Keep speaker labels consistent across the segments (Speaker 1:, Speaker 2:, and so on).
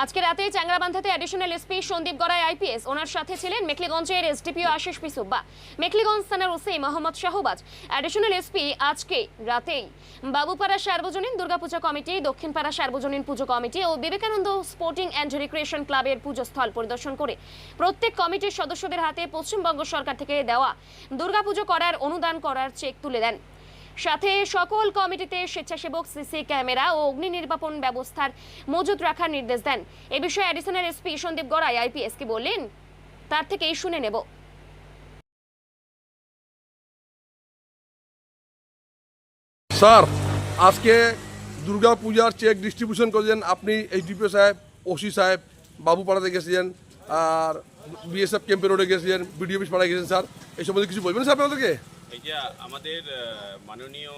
Speaker 1: আজকে রাতে চ্যাংরাবান্ধাতে additional SP Sandip Garai IPS ওনার সাথে ছিলেন মেখলিগঞ্জের এসডিপিও আশিস পিসুব্বা মেখলিগঞ্জ থানার OC Mohammad Shahbaz. Additional SP আজকে রাতেই বাবুপাড়া সার্বজনীন দুর্গাপূজা কমিটি, দক্ষিণপাড়া সার্বজনীন পুজো কমিটি ও বিবেকানন্দ স্পোর্টিং অ্যান্ড রিক্রিয়েশন ক্লাবের পুজোস্থল পরিদর্শন করে। প্রত্যেক কমিটির সদস্যদের হাতে পশ্চিমবঙ্গ সরকার থেকে দেওয়া দুর্গাপুজো করার, অনুদান করার চেক তুলে দেন। সাথে সকল কমিটিতে স্বেচ্ছাসেবক সিসি ক্যামেরা ও অগ্নি নির্বাপন ব্যবস্থার মজুত রাখার নির্দেশ দেন। এ বিষয়ে additional SP Sandip Garai IPS কি বললেন, তার থেকেই শুনে নেব।
Speaker 2: স্যার, আজকে দুর্গা পূজার চেক ডিস্ট্রিবিউশন করেছেন আপনি এইচডিপিও সাহেব, ওসি সাহেব, বাবুপাড়াতে গেছিলেন, আর বিএসএফ ক্যাম্পে রোডে গেছিলেন, বিডিও অফিস পাড়ায় গেছেন স্যার। এই সম্বন্ধে কিছু বলবেন স্যার আপনাদেরকে?
Speaker 3: এই যে আমাদের মাননীয়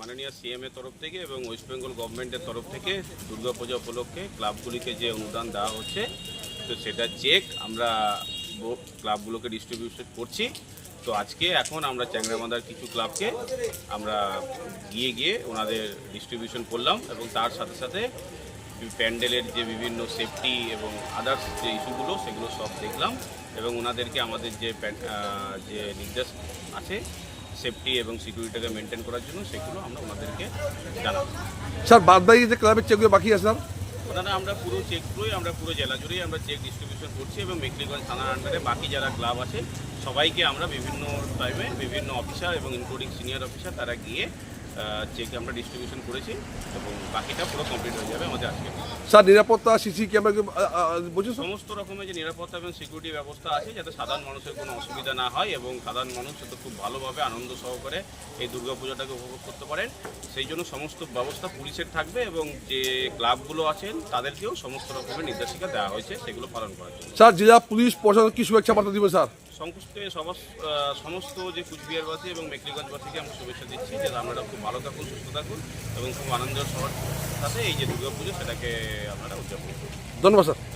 Speaker 3: মাননীয় সিএম এর তরফ থেকে এবং ওয়েস্ট বেঙ্গল গভর্নমেন্টের তরফ থেকে দুর্গাপূজা উপলক্ষে ক্লাবগুলিকে যে অনুদান দেওয়া হচ্ছে, তো সেটা চেক আমরা ক্লাবগুলোকে ডিস্ট্রিবিউশন করছি। তো আজকে এখন আমরা চ্যাংরামাদার কিছু ক্লাবকে আমরা গিয়ে গিয়ে ওনাদের ডিস্ট্রিবিউশন করলাম এবং তার সাথে সাথে প্যান্ডেলের যে বিভিন্ন সেফটি এবং আদার্স যে ইস্যুগুলো সেগুলো সব দেখলাম এবং ওনাদেরকে আমাদের যে যে নির্দেশ আছে সেফটি এবং সিকিউরিটিকে মেনটেন করার জন্য সেগুলো আমরা ওনাদেরকে জানাব।
Speaker 2: স্যার বাদ বাকি যে ক্লাবের চেকগুলো বাকি আছে স্যার?
Speaker 3: ওনারা আমরা পুরো চেকগুলোই আমরা পুরো জেলা জুড়েই আমরা চেক ডিস্ট্রিবিউশন করছি এবং মেকলিগঞ্জ থানার আন্ডারে বাকি যারা ক্লাব আছে সবাইকে আমরা বিভিন্ন টাইমে বিভিন্ন অফিসার এবং ইনক্লুডিং সিনিয়র অফিসার তারা গিয়ে চেক আমরা ডিস্ট্রিবিউশন করেছি এবং বাকিটা পুরো কমপ্লিট হয়ে যাবে আমাদের আজকে।
Speaker 2: স্যার নিরাপত্তা সিসি ক্যামেরা স্যার?
Speaker 3: সমস্ত রকমের যে নিরাপত্তা এবং সিকিউরিটি ব্যবস্থা আছে যাতে সাধারণ মানুষের কোনো অসুবিধা না হয় এবং সাধারণ মানুষ যাতে খুব ভালোভাবে আনন্দ সহকারে এই দুর্গাপূজাটাকে উপভোগ করতে পারেন। সেই জন্য সমস্ত ব্যবস্থা পুলিশের থাকবে এবং যে ক্লাবগুলো আছেন তাদেরকেও সমস্ত রকমের নির্দেশিকা দেওয়া হয়েছে সেগুলো পালন করার জন্য।
Speaker 2: স্যার জেলা পুলিশ প্রশাসন কি শুভেচ্ছা বার্তা দিবেন স্যার?
Speaker 3: সংশ্লিষ্ট সমস্ত যে কুচবিহারবাসী এবং মেকলিগঞ্জবাসীকে আমরা শুভেচ্ছা দিচ্ছি যে আপনারা খুব ভালো থাকুন সুস্থ থাকুন এবং খুব আনন্দের সবার সাথে এই যে দুর্গাপুজো সেটাকে আপনারা উদযাপন করুন
Speaker 2: ধন্যবাদ স্যার